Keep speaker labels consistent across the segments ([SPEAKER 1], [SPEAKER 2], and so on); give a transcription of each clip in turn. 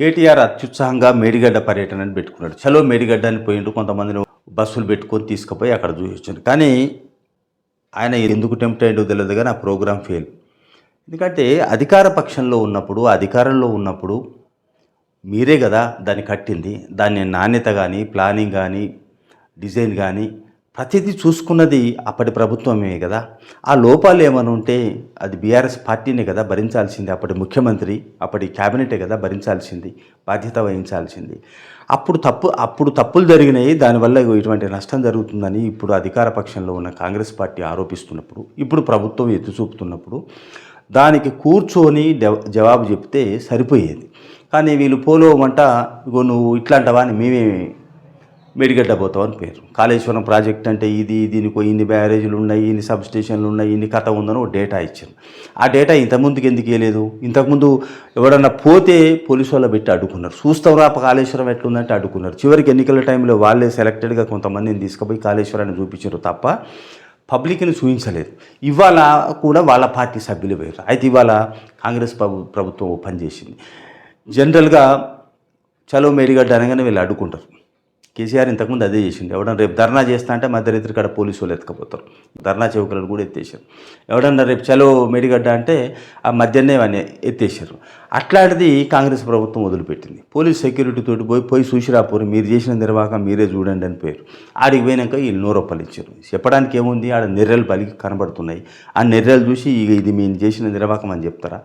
[SPEAKER 1] కేటీఆర్ అత్యుత్సాహంగా మేడిగడ్డ పర్యటనని పెట్టుకున్నాడు. చలో మేడిగడ్డ అని పోయిండు కొంతమందిని బస్సులు పెట్టుకొని తీసుకుపోయి అక్కడ చూపించాడు కానీ ఆయన ఎందుకు టెంప్ట్ అయ్యిండో తెలియదు కానీ ఆ ప్రోగ్రాం ఫెయిల్. ఎందుకంటే అధికార పక్షంలో ఉన్నప్పుడు అధికారంలో ఉన్నప్పుడు మీరే కదా దాన్ని కట్టింది. దాన్ని నాణ్యత కానీ ప్లానింగ్ కానీ డిజైన్ కానీ ప్రతిదీ చూసుకున్నది అప్పటి ప్రభుత్వమే కదా. ఆ లోపాలు ఏమైనా ఉంటే అది బీఆర్ఎస్ పార్టీనే కదా భరించాల్సింది. అప్పటి ముఖ్యమంత్రి అప్పటి క్యాబినెటే కదా భరించాల్సింది బాధ్యత వహించాల్సింది. అప్పుడు తప్పు అప్పుడు తప్పులు జరిగినాయి. దానివల్ల ఇగో ఇటువంటి నష్టం జరుగుతుందని ఇప్పుడు అధికార పక్షంలో ఉన్న కాంగ్రెస్ పార్టీ ఆరోపిస్తున్నప్పుడు ఇప్పుడు ప్రభుత్వం ఎత్తి చూపుతున్నప్పుడు దానికి కూర్చొని జవాబు చెప్తే సరిపోయేది. కానీ వీళ్ళు పోలో వంట ఇగో నువ్వు ఇట్లాంటవా? అని మేమే మేడిగడ్డ పోతాం అని పేరు. కాళేశ్వరం ప్రాజెక్ట్ అంటే ఇది దీనికి ఇన్ని బ్యారేజీలు ఉన్నాయి ఇన్ని సబ్ స్టేషన్లు ఉన్నాయి ఇన్ని కథ ఉందని ఒక డేటా ఇచ్చారు. ఆ డేటా ఇంతకుముందుకు ఎందుకు ఇవ్వలేదు ఇంతకుముందు ఎవడన్నా పోతే పోలీసు వాళ్ళు పెట్టి అడ్డుకున్నారు. చూస్తాం కాళేశ్వరం ఎట్లుందంటే అడ్డుకున్నారు. చివరికి ఎన్నికల టైంలో వాళ్ళే సెలెక్టెడ్గా కొంతమందిని తీసుకుపోయి కాళేశ్వరాన్ని చూపించారు తప్ప పబ్లిక్ని చూపించలేదు. ఇవాళ కూడా వాళ్ళ పార్టీ సభ్యులు వేరు. అయితే ఇవాళ కాంగ్రెస్ ప్రభుత్వం పనిచేసింది చేసింది. జనరల్గా చలో మేడిగడ్డ అనగానే వీళ్ళు అడ్డుకుంటారు. కేసీఆర్ ఇంతకుముందు అదే చేసిండు. ఎవడన్నా రేపు ధర్నా చేస్తా అంటే మధ్యరాత్రి కాడ పోలీసు వాళ్ళు ఎత్తుకపోతారు. ధర్నా చౌకలను కూడా ఎత్తేసారు. ఎవడన్నా రేపు చలో మెడిగడ్డ అంటే ఆ మధ్యనే అని ఎత్తేసారు. అట్లాంటిది కాంగ్రెస్ ప్రభుత్వం వదిలిపెట్టింది. పోలీస్ సెక్యూరిటీ తోటి పోయి పోయి చూసిరాపోరు మీరు చేసిన నిర్వాహకం మీరే చూడండి అని పేరు. ఆడికి పోయినాక వీళ్ళు నూరొప్పలు ఇచ్చారు చెప్పడానికి ఏముంది? ఆడ నెర్రెలు పలికి కనబడుతున్నాయి. ఆ నెర్రెలు చూసి ఇది మేము చేసిన నిర్వాహకం అని చెప్తారా?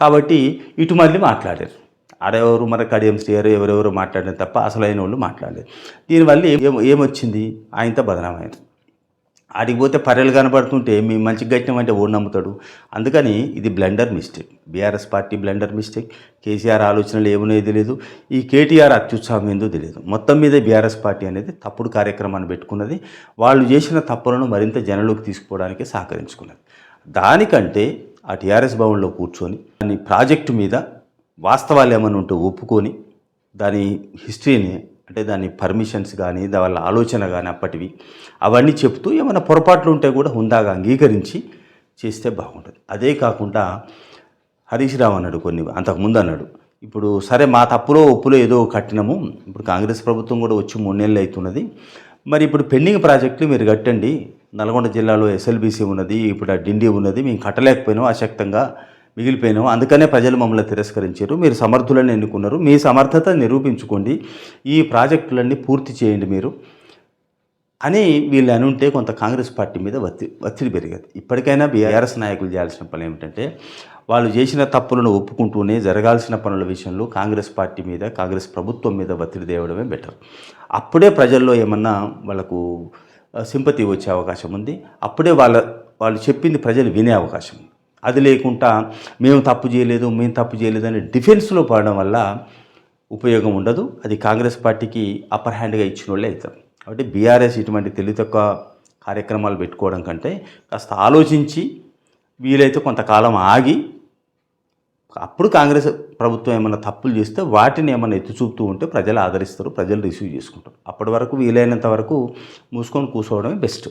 [SPEAKER 1] కాబట్టి ఇటు మళ్ళీ మాట్లాడారు. ఆడెవరు మన కడియం శ్రీయర్ ఎవరెవరు మాట్లాడిన తప్ప అసలైన వాళ్ళు మాట్లాడలేదు. దీనివల్ల ఏం ఏమొచ్చింది? ఆయనతో బదనామైంది. ఆడికి పోతే పర్రెలు కనబడుతుంటే మీ మంచి గట్టినం అంటే ఓడి నమ్ముతాడు? అందుకని ఇది blunder mistake. BRS party blunder mistake. KCR ఆలోచనలు ఏమున్నాయో తెలియదు ఈ కేటీఆర్ అత్యుత్సాహం ఏందో తెలియదు మొత్తం మీద బీఆర్ఎస్ పార్టీ అనేది తప్పుడు కార్యక్రమాన్ని పెట్టుకున్నది. వాళ్ళు చేసిన తప్పులను మరింత జనంలోకి తీసుకుపోవడానికి సహకరించుకున్నది. దానికంటే ఆ టీఆర్ఎస్ భవన్లో కూర్చొని దాని ప్రాజెక్టు మీద వాస్తవాలు ఏమైనా ఉంటే ఒప్పుకొని దాని హిస్టరీని అంటే దాని పర్మిషన్స్ కానీ దాని వాళ్ళ ఆలోచన కానీ అప్పటివి అవన్నీ చెప్తూ ఏమైనా పొరపాట్లు ఉంటే కూడా హుందాగా అంగీకరించి చేస్తే బాగుంటుంది. అదే కాకుండా హరీష్ రావు అన్నాడు కొన్ని అంతకుముందు అన్నాడు ఇప్పుడు సరే మా తప్పులో ఒప్పులో ఏదో కట్టినము ఇప్పుడు కాంగ్రెస్ ప్రభుత్వం కూడా వచ్చి మూడు నెలలు అవుతున్నది మరి ఇప్పుడు పెండింగ్ ప్రాజెక్టులు మీరు కట్టండి నల్గొండ జిల్లాలో ఎస్ఎల్బీసీ ఉన్నది ఇప్పుడు ఆ డిండి ఉన్నది మేము కట్టలేకపోయినాం అశక్తంగా మిగిలిపోయినావు అందుకనే ప్రజలు మమ్మల్ని తిరస్కరించారు. మీరు సమర్థులను ఎన్నుకున్నారు. మీ సమర్థత నిరూపించుకోండి. ఈ ప్రాజెక్టులన్నీ పూర్తి చేయండి మీరు అని వీళ్ళు అనుంటే కొంత కాంగ్రెస్ పార్టీ మీద ఒత్తి ఒత్తిడి పెరిగేది. ఇప్పటికైనా బీఆర్ఎస్ నాయకులు చేయాల్సిన పని ఏమిటంటే వాళ్ళు చేసిన తప్పులను ఒప్పుకుంటూనే జరగాల్సిన పనుల విషయంలో కాంగ్రెస్ పార్టీ మీద కాంగ్రెస్ ప్రభుత్వం మీద ఒత్తిడి తేవడమే బెటర్. అప్పుడే ప్రజల్లో ఏమన్నా వాళ్ళకు సింపతి వచ్చే అవకాశం ఉంది. అప్పుడే వాళ్ళ వాళ్ళు చెప్పింది ప్రజలు వినే అవకాశం ఉంది. అది లేకుండా మేము తప్పు చేయలేదు మేము తప్పు చేయలేదు అని డిఫెన్స్లో పడడం వల్ల ఉపయోగం ఉండదు. అది కాంగ్రెస్ పార్టీకి అప్పర్ హ్యాండ్గా ఇచ్చిన వాళ్ళే అవుతారు. కాబట్టి బీఆర్ఎస్ ఇటువంటి తెలివి తక్కువ కార్యక్రమాలు పెట్టుకోవడం కంటే కాస్త ఆలోచించి వీలైతే కొంతకాలం ఆగి అప్పుడు కాంగ్రెస్ ప్రభుత్వం ఏమైనా తప్పులు చేస్తే వాటిని ఏమైనా ఎత్తి చూపుతూ ఉంటే ప్రజలు ఆదరిస్తారు ప్రజలు రిసీవ్ చేసుకుంటారు. అప్పటి వరకు వీలైనంత వరకు మూసుకొని కూర్చోవడమే బెస్ట్.